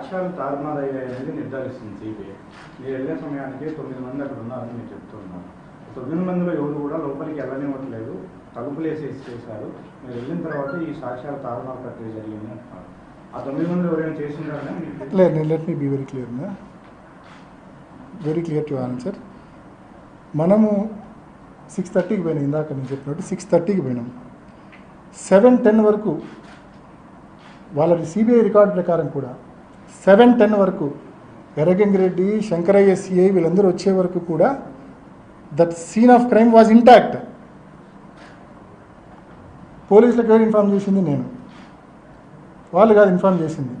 సాక్ష్యాలు తారుమారయ్యాయనేది నిర్ధారిస్తుంది సిబిఐ. మీరు వెళ్ళే సమయానికి తొమ్మిది మంది అక్కడ ఉన్నారని మీరు చెప్తున్నారు తొమ్మిది మందిలో ఎవరు కూడా లోపలికి వెళ్ళనివ్వట్లేదు. తలుపులు చేశారు మీరు వెళ్ళిన తర్వాత ఈ సాక్ష్యాలు తారుమారు ప్రక్రియ జరిగింది అంటున్నారు. ఆ తొమ్మిది మంది ఎవరైనా చేసిండారని? మీకు లేదు let me be very clear very clear to answer మనము సిక్స్ థర్టీకి పోయినాం ఇందాక నేను చెప్పినట్టు సిక్స్ థర్టీకి పోయినాం. సెవెన్ టెన్ వరకు వాళ్ళ సిబిఐ రికార్డ్ ప్రకారం కూడా సెవెన్ టెన్ వరకు ఎర్రగంగిరెడ్డి శంకరయ్య సిఐ వీళ్ళందరూ వచ్చే వరకు కూడా that scene of crime was intact పోలీసులకు ఎవరు ఇన్ఫార్మ్ చేసింది? నేను. వాళ్ళు కాదు ఇన్ఫార్మ్ చేసింది.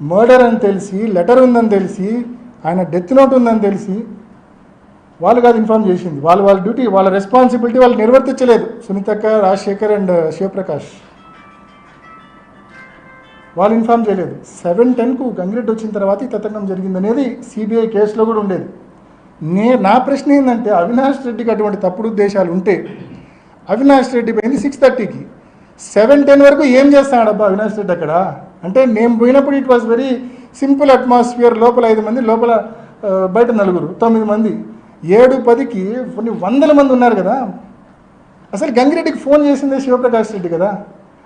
మర్డర్ అని తెలిసి లెటర్ ఉందని తెలిసి ఆయన డెత్ నోట్ ఉందని తెలిసి వాళ్ళు కాదు ఇన్ఫార్మ్ చేసింది. వాళ్ళు వాళ్ళ డ్యూటీ వాళ్ళ రెస్పాన్సిబిలిటీ వాళ్ళు నిర్వర్తించలేదు. సునీతక్క రాజశేఖర్ అండ్ శివప్రకాష్. వాళ్ళు ఇన్ఫార్మ్ చేయలేదు. సెవెన్ టెన్కు గంగిరెడ్డి వచ్చిన తర్వాత ఈ తతంగం జరిగిందనేది సిబిఐ కేసులో కూడా ఉండేది. నే నా ప్రశ్న ఏంటంటే అవినాష్ రెడ్డికి అటువంటి తప్పుడు ఉద్దేశాలు ఉంటే అవినాష్ రెడ్డి పోయింది సిక్స్ థర్టీకి సెవెన్ టెన్ వరకు ఏం చేస్తాడబ్బా అవినాష్ రెడ్డి అక్కడ? అంటే నేను పోయినప్పుడు it was very simple atmosphere లోపల ఐదు మంది లోపల బయట నలుగురు తొమ్మిది మంది. ఏడు పదికి కొన్ని వందల మంది ఉన్నారు కదా. అసలు గంగిరెడ్డికి ఫోన్ చేసిందే శివప్రకాష్ రెడ్డి కదా.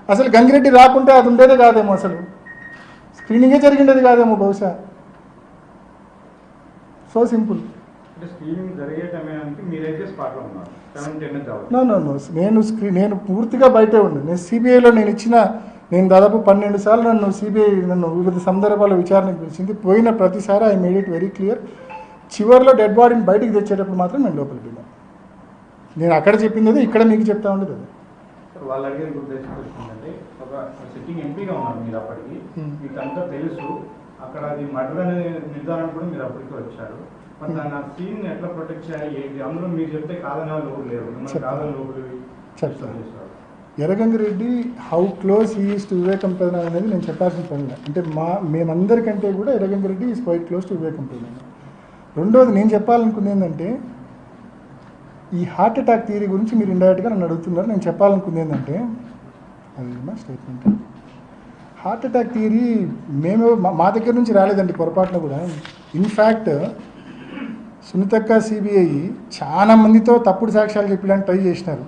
అసలు గంగిరెడ్డి రాకుంటే అది ఉండేదే కాదేమో అసలు. స్క్రీనింగే జరిగిండేది కాదేమో బహుశా. So simple no no no నేను స్క్రీన్ నేను పూర్తిగా బయటే ఉండు. నేను సిబిఐలో నేను ఇచ్చిన నేను దాదాపు పన్నెండు సార్లు నన్ను సిబిఐ నన్ను వివిధ సందర్భాల్లో విచారణకు పిలిచింది. పోయిన ప్రతిసారి I made it very clear చివరిలో డెడ్ బాడీని బయటికి తెచ్చేటప్పుడు మాత్రం నేను లోపలికి వెళ్ళాను. నేను అక్కడ చెప్పింది అదే ఇక్కడ మీకు చెప్తా ఉండేది వాళ్ళు అడిగే ఉద్దేశం ఏంటంటే ఒక సిట్టింగ్ ఎంపీగా ఉన్నారు మీరు అప్పటికి. మీకు అంతా తెలుసు అక్కడ అది మర్డర్ అనే నిర్ధారణ కూడా మీరు అప్పటికి వచ్చారు మరి దాన్ని ఆ సీన్ ఎట్లా ప్రొటెక్ట్ చేయాలి ఏంటి అందులో మీరు చెప్తే కాదని వాళ్ళు ఎవరు లేరు. కాదని లోపలి చెప్తాను. చేస్తారు. Erra Gangi Reddy how close is to Vivekam ప్రధాన అనేది నేను చెప్పాల్సిన పని. అంటే మా మేమందరికంటే కూడా Erra Gangi Reddy is quite close to Vivekam ప్రధాన రెండోది నేను చెప్పాలనుకుంది ఏంటంటే ఈ హార్ట్ అటాక్ థియరీ గురించి మీరు ఇండైరెక్ట్గా నన్ను అడుగుతున్నారు. నేను చెప్పాలనుకుంది ఏంటంటే అది మా స్టేట్మెంట్ హార్ట్ అటాక్ థియరీ మేము మా- మా దగ్గర నుంచి రాలేదండి పొరపాటున కూడా. ఇన్ఫ్యాక్ట్ సునీతక్క సిబిఐ చాలా మందితో తప్పుడు సాక్ష్యాలు చెప్పడానికి ట్రై చేసినారు.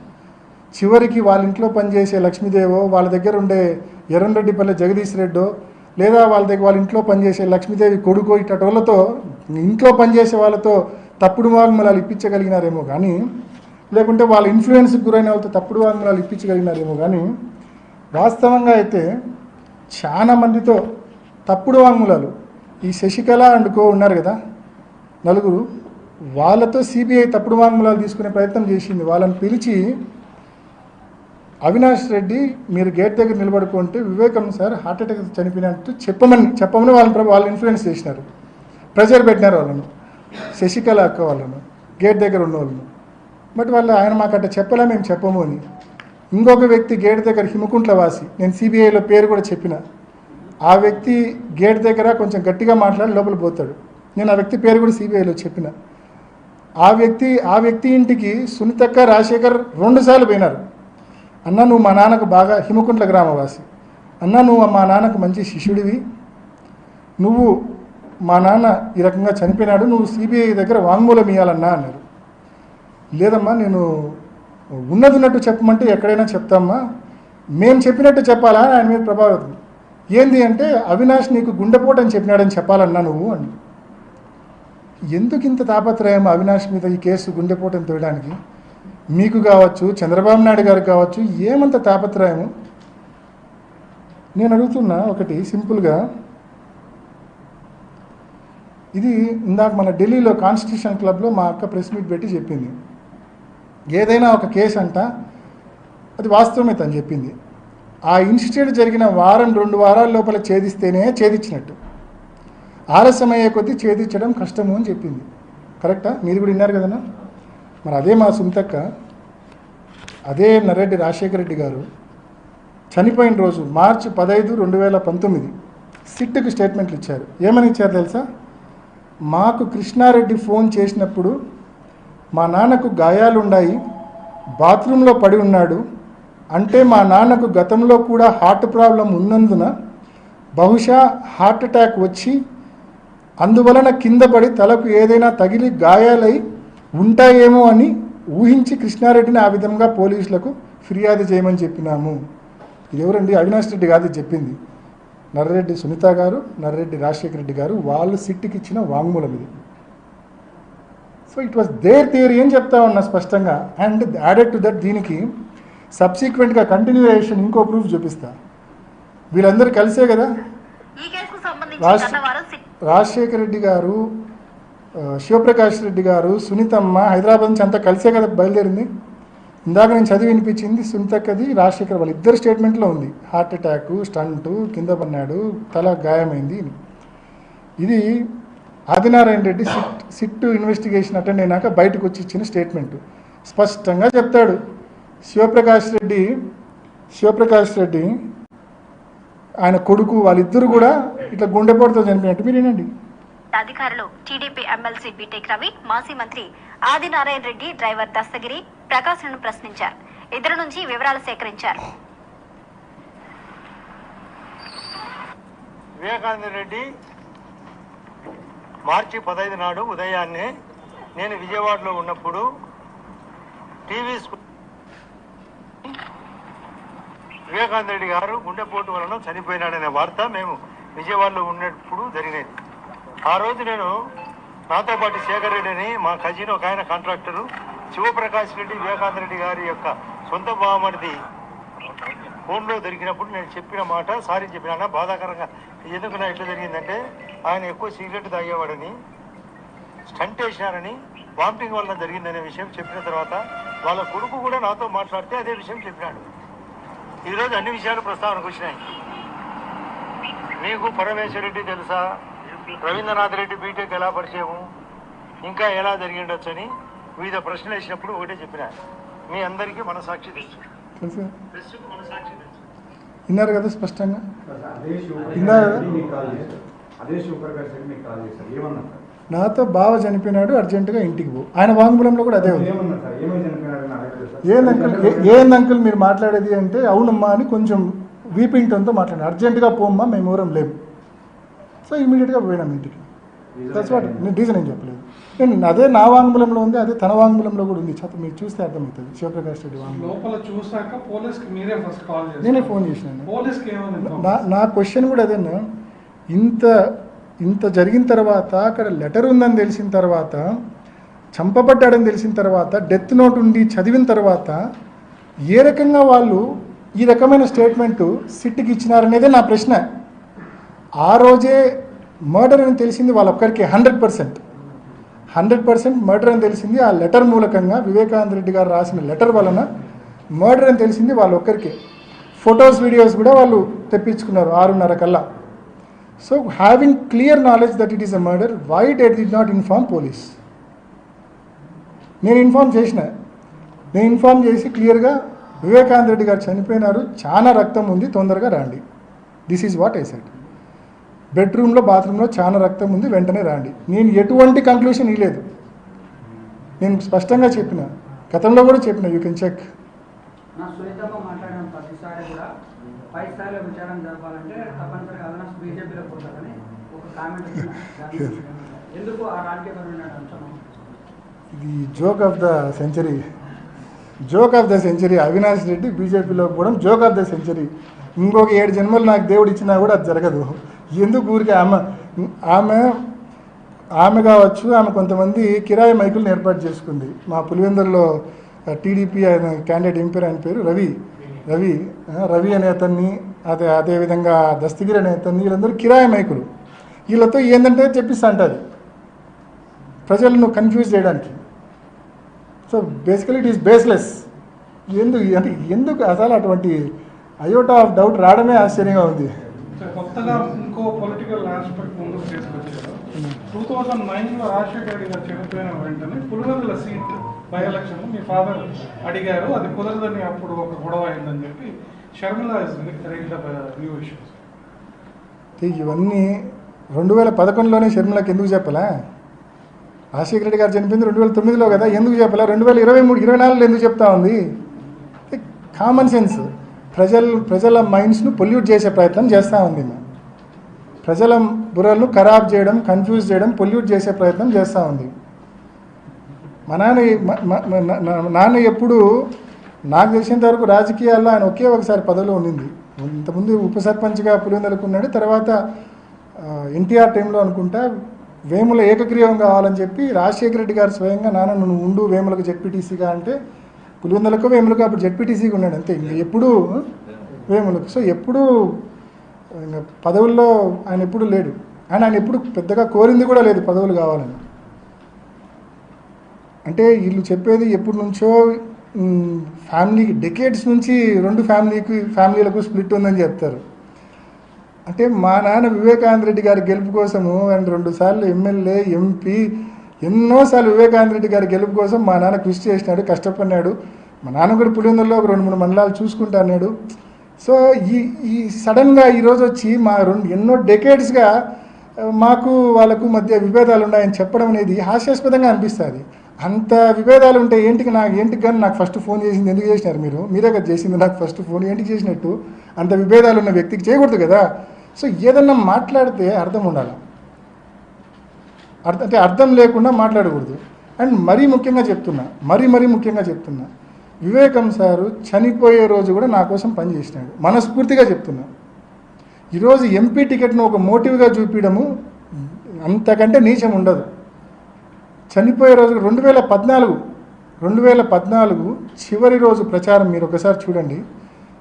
చివరికి వాళ్ళ ఇంట్లో పనిచేసే లక్ష్మీదేవో వాళ్ళ దగ్గర ఉండే ఎర్రంరెడ్డిపల్లె జగదీష్ రెడ్డో లేదా వాళ్ళ దగ్గర వాళ్ళ ఇంట్లో పనిచేసే లక్ష్మీదేవి కొడుకో ఇట్టటోళ్ళతో ఇంట్లో పనిచేసే వాళ్ళతో తప్పుడు వాంగ్మూలాలు ఇప్పించగలిగినారేమో కానీ లేకుంటే వాళ్ళ ఇన్ఫ్లుయెన్స్కి గురైన వాళ్ళతో తప్పుడు వాంగ్మూలాలు ఇప్పించగలిగినారేమో కానీ వాస్తవంగా అయితే చాలా మందితో తప్పుడు వాంగ్మూలాలు ఈ శశికళ అండ్ కో ఉన్నారు కదా నలుగురు వాళ్ళతో సిబిఐ తప్పుడు వాంగ్మూలాలు తీసుకునే ప్రయత్నం చేసింది. వాళ్ళని పిలిచి అవినాష్ రెడ్డి మీరు గేట్ దగ్గర నిలబడుకుంటే వివేకం సార్ హార్ట్అటాక్ చనిపోయినట్టు చెప్పమని చెప్పమని వాళ్ళని వాళ్ళు ఇన్ఫ్లుయెన్స్ చేసినారు. ప్రెజర్ పెట్టినారు వాళ్ళను. శశికళ అక్క వాళ్ళను గేట్ దగ్గర ఉన్న వాళ్ళను బట్ వాళ్ళు ఆయన మాకు చెప్పలే మేము చెప్పము అని. ఇంకొక వ్యక్తి గేట్ దగ్గర హిమకుంట్ల వాసి నేను సిబిఐలో పేరు కూడా చెప్పిన. ఆ వ్యక్తి గేట్ దగ్గర కొంచెం గట్టిగా మాట్లాడి లోపల పోతాడు. నేను ఆ వ్యక్తి పేరు కూడా సిబిఐలో చెప్పిన. ఆ వ్యక్తి ఆ వ్యక్తి ఇంటికి సునీతక్క రాజశేఖర్ రెండుసార్లు పోయినారు. అన్న నువ్వు మా నాన్నకు బాగా హిమకుంట్ల గ్రామవాసి. అన్న నువ్వు మా నాన్నకు మంచి శిష్యుడివి. నువ్వు మా నాన్న ఈ రకంగా చనిపోయినాడు నువ్వు సిబిఐ దగ్గర వాంగ్మూలం ఇవ్వాలన్నా అన్నారు. లేదమ్మా నేను ఉన్నది ఉన్నట్టు చెప్పమంటే ఎక్కడైనా చెప్తామ్మా. మేము చెప్పినట్టు చెప్పాలా? ఆయన మీద ప్రభావితం ఏంది అంటే అవినాష్ నీకు గుండెపోటు అని చెప్పినాడని చెప్పాలన్నా నువ్వు అని. ఎందుకు ఇంత తాపత్రయం అవినాష్ మీద ఈ కేసు గుండెపోటుని తోయడానికి? మీకు కావచ్చు చంద్రబాబు నాయుడు గారికి కావచ్చు ఏమంత తాపత్రయము? నేను అడుగుతున్నా ఒకటి సింపుల్గా. ఇది ఇందాక మన ఢిల్లీలో కాన్స్టిట్యూషన్ క్లబ్లో మా అక్క ప్రెస్ మీట్ పెట్టి చెప్పింది. ఏదైనా ఒక కేసు అంట అది వాస్తవమే తను చెప్పింది. ఆ ఇన్స్టిట్యూట్ జరిగిన వారం రెండు వారాల లోపల ఛేదిస్తేనే ఛేదించినట్టు. ఆలస్యమయ్యే కొద్దీ ఛేదించడం కష్టము అని చెప్పింది. కరెక్టా? మీరు కూడా విన్నారు కదన్నా? మరి అదే మా సుంతక్క అదే నరెడ్డి రాజశేఖర రెడ్డి గారు చనిపోయిన రోజు మార్చి పదహైదు రెండు వేల పంతొమ్మిది సిట్కి స్టేట్మెంట్లు ఇచ్చారు. ఏమని ఇచ్చారు తెలుసా? మాకు కృష్ణారెడ్డి ఫోన్ చేసినప్పుడు మా నాన్నకు గాయాలున్నాయి బాత్రూంలో పడి ఉన్నాడు. అంటే మా నాన్నకు గతంలో కూడా హార్ట్ ప్రాబ్లం ఉన్నందున బహుశా హార్ట్ అటాక్ వచ్చి అందువలన కింద పడి తలకు ఏదైనా తగిలి గాయాలై ఉంటాయేమో అని ఊహించి కృష్ణారెడ్డిని ఆ విధంగా పోలీసులకు ఫిర్యాదు చేయమని చెప్పినాము. ఇది ఎవరండి అవినాష్ రెడ్డి కాదు చెప్పింది. నర్రెడ్డి సునీత గారు నర్రెడ్డి రాజశేఖర రెడ్డి గారు వాళ్ళు సిట్టికి ఇచ్చిన వాంగ్మూలం ఇది. So it was their theory అని చెప్తా ఉన్నా స్పష్టంగా. అండ్ యాడెడ్ టు దట్ దీనికి సబ్సిక్వెంట్గా కంటిన్యూయేషన్ ఇంకో ప్రూఫ్ చూపిస్తా. వీళ్ళందరూ కలిసే కదా? రాజశేఖర రెడ్డి గారు శివప్రకాష్ రెడ్డి గారు సునీతమ్మ హైదరాబాద్ నుంచి అంతా కలిసే కదా బయలుదేరింది? ఇందాక నేను చదివి వినిపించింది సునీతక్కది రాజశేఖర్ వాళ్ళ ఇద్దరు స్టేట్మెంట్లో ఉంది. హార్ట్ అటాక్ స్టంటు కింద పడినాడు తల గాయమైంది. ఇది Adinarayana Reddy SIT SIT investigation attend అయినాక బయటకు వచ్చి ఇచ్చిన స్టేట్మెంట్. స్పష్టంగా చెప్తాడు. శివప్రకాష్ రెడ్డి శివప్రకాష్ రెడ్డి ఆయన కొడుకు వాళ్ళిద్దరు కూడా ఇట్లా గుండెపోటుతో చనిపోయినట్టు మీరేనండి అధికారులు టీడీపీ ఎమ్మెల్సీ బీటెక్ రవి మాజీ మంత్రి ఆదినారాయణ రెడ్డి డ్రైవర్ దస్తగిరి ప్రకాశ్లను ప్రశ్నించారు. ఇద్దరు నుంచి వివరాలు సేకరించారు. వివేకానంద రెడ్డి మార్చి పదహైదు నాడు ఉదయాన్నే నేను విజయవాడలో ఉన్నప్పుడు టీవీ స్కూ- వివేకానంద రెడ్డి గారు గుండెపోటు వలన చనిపోయినాడనే వార్త మేము విజయవాడలో ఉన్నప్పుడు జరిగినది. ఆ రోజు నేను నాతో పాటు శేఖర్ రెడ్డి అని మా కజిన్ ఒక ఆయన కాంట్రాక్టరు శివప్రకాష్ రెడ్డి వివేకాంత రెడ్డి గారి యొక్క సొంత బావమరిది ఫోన్లో దొరికినప్పుడు నేను చెప్పిన మాట సారీ చెప్పిన బాధాకరంగా ఎందుకు నా ఇట్లా జరిగిందంటే ఆయన ఎక్కువ సిగరెట్ తాగేవాడని స్టంట్ వేసినారని వామిటింగ్ వల్ల జరిగిందనే విషయం చెప్పిన తర్వాత వాళ్ళ కొడుకు కూడా నాతో మాట్లాడితే అదే విషయం చెప్పినాడు. ఈరోజు అన్ని విషయాలు ప్రస్తావనకు వచ్చినాయి. మీకు పరమేశ్వరరెడ్డి తెలుసా? రవీంద్రనాథ్ రెడ్డి బీటెక్ ఎలా పరిచయము? ఇంకా ఎలా జరిగిండొచ్చని వివిధ ప్రశ్నలు వేసినప్పుడు ఒకటే చెప్పిన. మీ అందరికీ మనసాక్షి తెలుసు. తెలుసా. విన్నారు కదా స్పష్టంగా? నాతో బావ చనిపోయినాడు అర్జెంటుగా ఇంటికి పో. ఆయన వాంగ్మూలంలో కూడా అదే ఉంది. ఏమన్నారు సార్? ఏమై చనిపోయినారని అడగలేదు సార్. ఏంది అంకుల్? ఏ- ఏంది అంకుల్ మీరు మాట్లాడేది అంటే అవునమ్మా అని కొంచెం వీపింగ్ టోన్తో మాట్లాడాను అర్జెంటుగా పోమ్మా మేము ఊరం లేము. సో ఇమీడియట్గా పోయినాం ఇంటికి. దట్స్ వాట్ నేను రీజన్ ఏం చెప్పలేదు. నేను అదే నా వాంగ్మూలంలో ఉంది అదే తన వాంగ్మూలంలో కూడా ఉంది. చెప్ప మీరు చూస్తే అర్థమవుతుంది. శివప్రకాష్ రెడ్డి లోపల చూసాక పోలీస్కి మీరే ఫస్ట్ కాల్ చేస్తారు నేనే ఫోన్ చేసినాను పోలీస్కి నా నా క్వశ్చన్ కూడా అదేనా? ఇంత ఇంత జరిగిన తర్వాత అక్కడ లెటర్ ఉందని తెలిసిన తర్వాత చంపబడ్డాడని తెలిసిన తర్వాత డెత్ నోట్ ఉండి చదివిన తర్వాత ఏ రకంగా వాళ్ళు ఈ రకమైన స్టేట్మెంటు సిట్కి ఇచ్చినారనేదే నా ప్రశ్న. ఆ రోజే మర్డర్ అని తెలిసింది వాళ్ళొక్కరికి hundred percent hundred percent murder అని తెలిసింది. ఆ లెటర్ మూలకంగా వివేకానంద రెడ్డి గారు రాసిన లెటర్ వలన మర్డర్ అని తెలిసింది వాళ్ళొక్కరికి. ఫొటోస్ వీడియోస్ కూడా వాళ్ళు తెప్పించుకున్నారు ఆరున్నర కల్లా. So having clear knowledge that it is a murder why did they not inform police నేను ఇన్ఫార్మ్ చేసిన. నేను ఇన్ఫార్మ్ చేసి క్లియర్గా వివేకానంద రెడ్డి గారు చనిపోయినారు. చాలా రక్తం ఉంది తొందరగా రండి. This is what I said బెడ్రూమ్లో బాత్రూంలో చాలా రక్తం ఉంది వెంటనే రండి. నేను ఎటువంటి కంక్లూషన్ ఇవ్వలేదు. నేను స్పష్టంగా చెప్పిన గతంలో కూడా చెప్పిన యూ కెన్ చెక్ ఇది joke of the century joke of the century Avinash Reddy బీజేపీలో పోవడం జోక్ ఆఫ్ ద సెంచరీ ఇంకొక ఏడు జన్మలు నాకు దేవుడు ఇచ్చినా కూడా అది జరగదు. ఎందుకు ఊరికి ఆమె ఆమె ఆమె కావచ్చు ఆమె కొంతమంది కిరాయి మైకులను ఏర్పాటు చేసుకుంది. మా పులివెందుల్లో టీడీపీ ఆయన క్యాండిడేట్ ఎంపీ ఆయన పేరు రవి. రవి రవి అనే అతన్ని అదే అదేవిధంగా దస్తగిరి అనే అతన్ని వీళ్ళందరూ కిరాయి మైకులు. వీళ్ళతో ఏంటంటే చెప్పిస్తా అంటారు. ప్రజలను కన్ఫ్యూజ్ చేయడానికి. So basically it is baseless ఎందుకు అంటే ఎందుకు అసలు అటువంటి అయోటా ఆఫ్ డౌట్ రావడమే ఆశ్చర్యంగా ఉంది. కొత్తగా ఇంకో పొలిటికల్ ఆస్పెక్ట్ ముందుకు తీసుకొచ్చారు. టూ థౌజండ్ నైన్లో రాజశేఖర రెడ్డి గారు చనిపోయిన వెంటనే పులివెందుల సీట్ బై ఎలక్షన్ మీ ఫాదర్ అడిగారు అది కుదరదని అప్పుడు ఒక గొడవ అయిందని చెప్పి షర్మిల న్యూ ఇష్యూస్ ఇవన్నీ రెండు వేల పదకొండులోనే షర్మిలకి ఎందుకు చెప్పలే? రాజశేఖర రెడ్డి గారు చనిపోయింది రెండు వేల తొమ్మిదిలో కదా ఎందుకు చెప్పలే? రెండు వేల ఇరవై మూడు ఇరవై నాలుగులో ఎందుకు చెప్తా ఉంది? Common sense. ప్రజల ప్రజల మైండ్స్ను పొల్యూట్ చేసే ప్రయత్నం చేస్తూ ఉంది మేము. ప్రజల బుర్రలను ఖరాబ్ చేయడం కన్ఫ్యూజ్ చేయడం పొల్యూట్ చేసే ప్రయత్నం చేస్తూ ఉంది. మా నాన్న నాన్న ఎప్పుడు నాకు తెలిసినంత వరకు రాజకీయాల్లో ఆయన ఒకే ఒకసారి పదవిలో ఉండింది. ఇంతకుముందు ఉప సర్పంచ్గా పులివెందులకు ఉన్నాడు. తర్వాత ఎన్టీఆర్ టైంలో అనుకుంటా వేముల ఏకగ్రీవం కావాలని చెప్పి రాజశేఖర రెడ్డి గారు స్వయంగా నాన్న నువ్వు ఉండు వేములకు జెడ్పీటీసీగా అంటే పులివెందులకు వేములకు అప్పుడు జెడ్పీటీసీగా ఉన్నాడు అంతే. ఇంకా ఎప్పుడు వేములకు. సో ఎప్పుడు ఇంకా పదవుల్లో ఆయన ఎప్పుడు లేడు. ఆయన ఆయన ఎప్పుడు పెద్దగా కోరింది కూడా లేదు పదవులు కావాలని. అంటే వీళ్ళు చెప్పేది ఎప్పటి నుంచో ఫ్యామిలీ డెకేడ్స్ నుంచి రెండు ఫ్యామిలీకి ఫ్యామిలీలకు స్ప్లిట్ ఉందని చెప్తారు. అంటే మా నాన్న వివేకానంద రెడ్డి గారి గెలుపు కోసము అండ్ రెండు సార్లు ఎమ్మెల్యే ఎంపీ ఎన్నోసార్లు వివేకానంద రెడ్డి గారి గెలుపు కోసం మా నాన్న కృషి చేసినాడు కష్టపడినాడు. మా నాన్న కూడా పులివెందుల్లో ఒక రెండు మూడు మండలాలు చూసుకుంటా అన్నాడు సో ఈ ఈ సడన్గా ఈరోజు వచ్చి మా రెండు ఎన్నో డెకేడ్స్గా మాకు వాళ్ళకు మధ్య విభేదాలు ఉన్నాయని చెప్పడం అనేది హాస్యాస్పదంగా అనిపిస్తుంది. అంత విభేదాలు ఉంటే ఏంటికి నాకు ఏంటికి కానీ నాకు ఫస్ట్ ఫోన్ చేసింది ఎందుకు చేసినారు మీరు? మీరే కదా చేసింది నాకు ఫస్ట్ ఫోన్ ఏంటికి చేసినట్టు? అంత విభేదాలు ఉన్న వ్యక్తికి చేయకూడదు కదా. సో ఏదన్నా మాట్లాడితే అర్థం ఉండాలి. అర్థం అంటే అర్థం లేకుండా మాట్లాడకూడదు. అండ్ మరీ ముఖ్యంగా చెప్తున్నా మరీ మరీ ముఖ్యంగా చెప్తున్నా వివేకం సారు చనిపోయే రోజు కూడా నా కోసం పనిచేసినాడు మనస్ఫూర్తిగా చెప్తున్నా. ఈరోజు ఎంపీ టికెట్ను ఒక మోటివ్గా చూపించడము అంతకంటే నీచం ఉండదు. చనిపోయే రోజు రెండు వేల పద్నాలుగు రెండు వేల పద్నాలుగు చివరి రోజు ప్రచారం మీరు ఒకసారి చూడండి.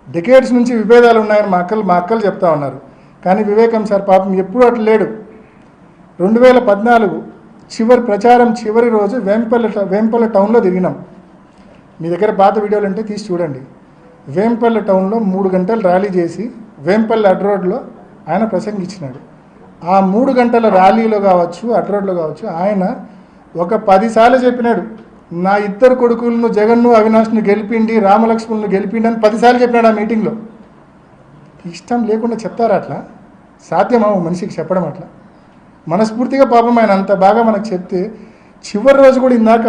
డెకేట్స్ నుంచి విభేదాలు ఉన్నాయని మా అక్కలు మా అక్కలు చెప్తా ఉన్నారు. కానీ వివేకం సార్ పాపం ఎప్పుడూ అట్లా లేడు. రెండు వేల పద్నాలుగు చివరి ప్రచారం చివరి రోజు వేంపల్లి వేంపల్లి టౌన్లో దిగినాం. మీ దగ్గర పాత వీడియోలు ఉంటే తీసి చూడండి. వేంపల్లి టౌన్లో మూడు గంటలు ర్యాలీ చేసి వేంపల్లి అడ్రోడ్లో ఆయన ప్రసంగించినాడు. ఆ మూడు గంటల ర్యాలీలో కావచ్చు అడ్ రోడ్లో కావచ్చు ఆయన ఒక పదిసార్లు చెప్పినాడు. నా ఇద్దరు కొడుకులను జగన్ను అవినాష్ను గెలిపిండి రామలక్ష్మణులను గెలిపిండి అని పదిసార్లు చెప్పినాడు ఆ మీటింగ్లో. ఇష్టం లేకుండా చెప్తారా అట్లా? సాధ్యమా మనిషికి చెప్పడం అట్లా? మనస్ఫూర్తిగా పాపం ఆయన అంత బాగా మనకు చెప్తే చివరి రోజు కూడా ఇందాక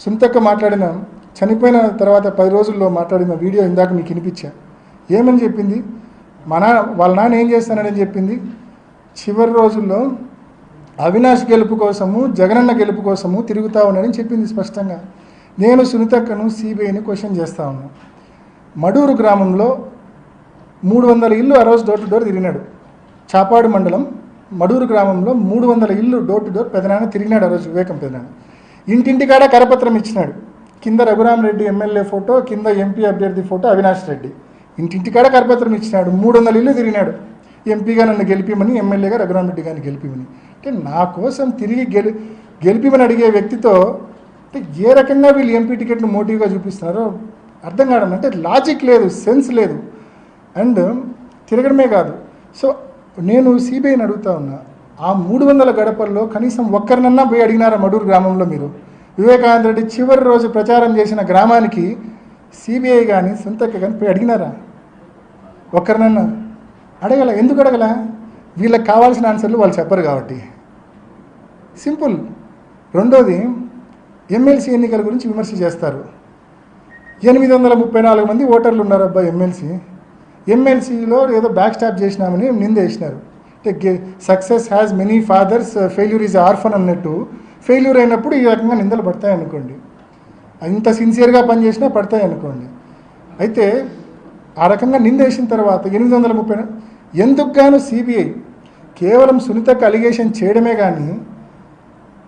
సుంతక్క మాట్లాడిన చనిపోయిన తర్వాత పది రోజుల్లో మాట్లాడిన వీడియో ఇందాక మీకు వినిపించా. ఏమని చెప్పింది? మా నాన్న వాళ్ళ నాన్న ఏం చేస్తానని చెప్పింది? చివరి రోజుల్లో అవినాష్ గెలుపు కోసము జగనన్న గెలుపు కోసము తిరుగుతా ఉన్నాడని చెప్పింది స్పష్టంగా. నేను సునీతక్కను సిబిఐని క్వశ్చన్ చేస్తా ఉన్నాను మడూరు గ్రామంలో మూడు వందల ఇల్లు ఆ రోజు డోర్ టు డోర్ తిరిగినాడు. చాపాడు మండలం మడూరు గ్రామంలో మూడు వందల ఇల్లు డోర్ టు డోర్ పెదనాన్న తిరిగినాడు ఆ రోజు వివేకం పెదనాన్న. ఇంటింటికాడ కరపత్రం ఇచ్చినాడు. కింద రఘురామరెడ్డి ఎమ్మెల్యే ఫోటో కింద ఎంపీ అభ్యర్థి ఫోటో అవినాష్ రెడ్డి. ఇంటింటికాడ కరపత్రం ఇచ్చినాడు. మూడు వందల ఇల్లు తిరిగినాడు. ఎంపీగా నన్ను గెలిపిమని ఎమ్మెల్యేగా రఘురామరెడ్డి గారిని గెలిపిమని. అంటే నా కోసం తిరిగి గెలి గెలిపిమని అడిగే వ్యక్తితో అంటే ఏ రకంగా వీళ్ళు ఎంపీ టికెట్ను మోటివ్గా చూపిస్తున్నారో అర్థం కావడం అంటే లాజిక్ లేదు సెన్స్ లేదు. అండ్ తిరగడమే కాదు. సో నేను సిబిఐని అడుగుతా ఉన్నా ఆ మూడు వందల గడపల్లో కనీసం ఒక్కరినన్నా పోయి అడిగినారా మడూరు గ్రామంలో మీరు? వివేకానంద రెడ్డి చివరి రోజు ప్రచారం చేసిన గ్రామానికి సిబిఐ కానీ సొంతకి కానీ పోయి అడిగినారా? ఒక్కరినన్నా? అడగల ఎందుకు అడగల? వీళ్ళకి కావాల్సిన ఆన్సర్లు వాళ్ళు చెప్పరు కాబట్టి. సింపుల్. రెండోది ఎమ్మెల్సీ ఎన్నికల గురించి విమర్శ చేస్తారు. ఎనిమిది వందల ముప్పై నాలుగు మంది ఓటర్లు ఉన్నారు అబ్బా ఎమ్మెల్సీ. ఎమ్మెల్సీలో ఏదో బ్యాక్ స్టాప్ చేసినామని నిందేసినారు. అంటే success has many fathers failure is orphan అన్నట్టు. ఫెయిల్యూర్ అయినప్పుడు ఈ రకంగా నిందలు పడతాయి అనుకోండి. ఇంత సిన్సియర్గా పనిచేసినా పడతాయి అనుకోండి. అయితే ఆ రకంగా నిందేసిన తర్వాత ఎనిమిది వందల ముప్పై ఎందుకు గాను సిబిఐ కేవలం సునీతకు అలిగేషన్ చేయడమే కానీ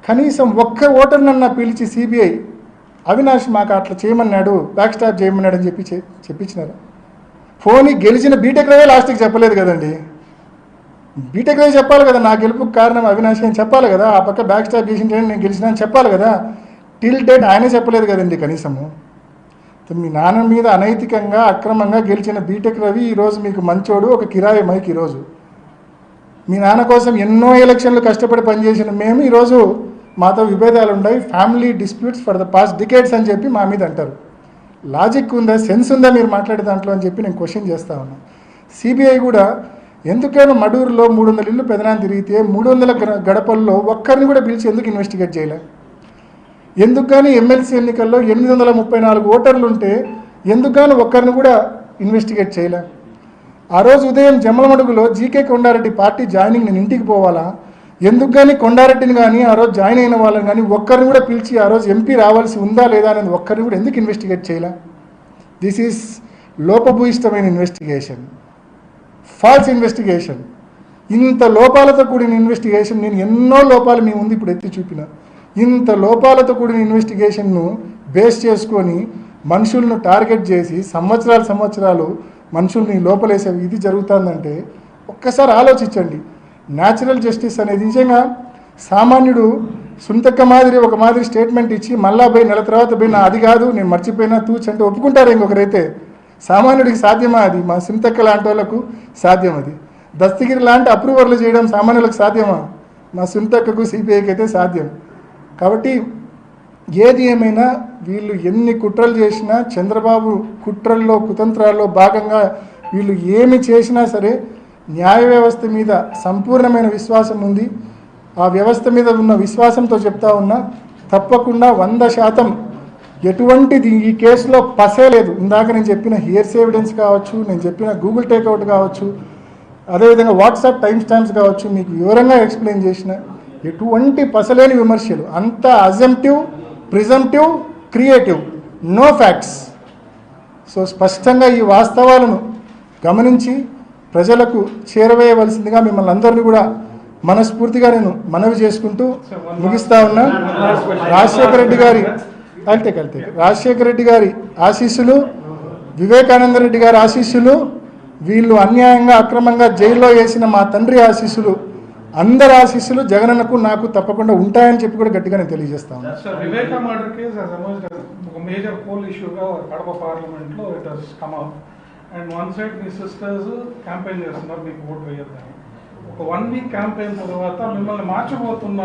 కనీసం ఒక్క ఓటర్నన్నా పిలిచి సిబిఐ అవినాష్ మాకు అట్లా చేయమన్నాడు బ్యాక్ స్టాప్ చేయమన్నాడు అని చెప్పి చెప్పించినారు. పోనీ గెలిచిన బీటెక్ రవి లాస్ట్కి చెప్పలేదు కదండి. బీటెక్ రవి చెప్పాలి కదా నా గెలుపుకు కారణం అవినాష్ అని చెప్పాలి కదా ఆ పక్క బ్యాక్ స్టాప్ చేసింటే నేను గెలిచిన అని చెప్పాలి కదా టిల్ డేట్ ఆయనే చెప్పలేదు కదండి కనీసము. మీ నాన్న మీద అనైతికంగా అక్రమంగా గెలిచిన బీటెక్ రవి ఈరోజు మీకు మంచోడు ఒక కిరాయి మైక్ ఈరోజు. మీ నాన్న కోసం ఎన్నో ఎలక్షన్లు కష్టపడి పనిచేసిన మేము ఈరోజు మాతో విభేదాలు ఉన్నాయి family disputes for the past decades అని చెప్పి మా మీద అంటారు. లాజిక్ ఉందా సెన్స్ ఉందా మీరు మాట్లాడే దాంట్లో అని చెప్పి నేను క్వశ్చన్ చేస్తా ఉన్నా. సిబిఐ కూడా ఎందుకైనా మడూరులో మూడు వందల ఇల్లు పెదనాన్ని తిరిగితే మూడు వందల గడ- గడపల్లో ఒక్కరిని కూడా పిలిచి ఎందుకు ఇన్వెస్టిగేట్ చేయలే? ఎందుకు కానీ ఎమ్మెల్సీ ఎన్నికల్లో ఎనిమిది వందల ముప్పై నాలుగు ఓటర్లు ఉంటే ఎందుకు కానీ ఒక్కరిని కూడా ఇన్వెస్టిగేట్ చేయలే? ఆ రోజు ఉదయం జమ్మలమడుగులో జీకే కొండారెడ్డి పార్టీ జాయినింగ్ నేను ఇంటికి పోవాలా? ఎందుకు కానీ కొండారెడ్డిని కానీ ఆ రోజు జాయిన్ అయిన వాళ్ళని కానీ ఒక్కరిని కూడా పిలిచి ఆ రోజు ఎంపీ రావాల్సి ఉందా లేదా అనేది ఒక్కరిని కూడా ఎందుకు ఇన్వెస్టిగేట్ చేయలే? దిస్ ఈజ్ లోపభూయిష్టమైన ఇన్వెస్టిగేషన్ ఫాల్స్ ఇన్వెస్టిగేషన్ ఇంత లోపాలతో కూడిన ఇన్వెస్టిగేషన్ నేను ఎన్నో లోపాలు మీ ముందు ఇప్పుడు ఎత్తి చూపిన. ఇంత లోపాలతో కూడిన ఇన్వెస్టిగేషన్ను బేస్ చేసుకొని మనుషులను టార్గెట్ చేసి సంవత్సరాలు సంవత్సరాలు మనుషుల్ని లోపలేసే ఇది జరుగుతుందంటే ఒక్కసారి ఆలోచించండి. న్యాచురల్ జస్టిస్ అనేది నిజంగా సామాన్యుడు సుంతక్క మాదిరి ఒక మాదిరి స్టేట్మెంట్ ఇచ్చి మళ్ళా పోయి నెల తర్వాత పోయి నా అది కాదు నేను మర్చిపోయినా తూచంటే ఒప్పుకుంటారు ఇంకొకరైతే. సామాన్యుడికి సాధ్యమా అది? మా సుంతక్క లాంటి వాళ్ళకు సాధ్యం అది. దస్తగిరి లాంటి అప్రూవర్లు చేయడం సామాన్యులకు సాధ్యమా? మా సుంతక్కకు సిపిఐకి అయితే సాధ్యం. కాబట్టి ఏది ఏమైనా వీళ్ళు ఎన్ని కుట్రలు చేసినా చంద్రబాబు కుట్రల్లో కుతంత్రాల్లో భాగంగా వీళ్ళు ఏమి చేసినా సరే న్యాయ వ్యవస్థ మీద సంపూర్ణమైన విశ్వాసం ఉంది. ఆ వ్యవస్థ మీద ఉన్న విశ్వాసంతో చెప్తా ఉన్నా తప్పకుండా వంద శాతం ఎటువంటిది ఈ కేసులో పసే లేదు. ఇందాక నేను చెప్పిన హియర్స్ ఎవిడెన్స్ కావచ్చు నేను చెప్పిన గూగుల్ టేక్అవుట్ కావచ్చు అదేవిధంగా వాట్సాప్ టైం స్టాంప్స్ కావచ్చు మీకు వివరంగా ఎక్స్ప్లెయిన్ చేసిన ఎటువంటి పసలేని విమర్శలు. అంత assumptive presumptive creative. No facts. So స్పష్టంగా ఈ వాస్తవాలను గమనించి ప్రజలకు చేరవేయవలసిందిగా మిమ్మల్ని అందరినీ కూడా మనస్ఫూర్తిగా నేను మనవి చేసుకుంటూ ముగిస్తా ఉన్నా. రాజశేఖర రెడ్డి గారి కలితే కలితే. రాజశేఖర రెడ్డి గారి ఆశీస్సులు వివేకానంద రెడ్డి గారి ఆశీస్సులు వీళ్ళు అన్యాయంగా అక్రమంగా జైల్లో వేసిన మా తండ్రి ఆశీస్సులు అందరి ఆశీస్సులు జగనన్నకు నాకు తప్పకుండా ఉంటాయని చెప్పి కూడా గట్టిగా నేను తెలియజేస్తాను ఉన్నాను అండ్ వన్ సైడ్ మీ సిస్టర్స్ క్యాంపెయిన్ చేస్తున్నారు మీకు ఓటు వేయద్దని. ఒక వన్ వీక్ క్యాంపెయిన్ తర్వాత మిమ్మల్ని మార్చబోతున్నారు.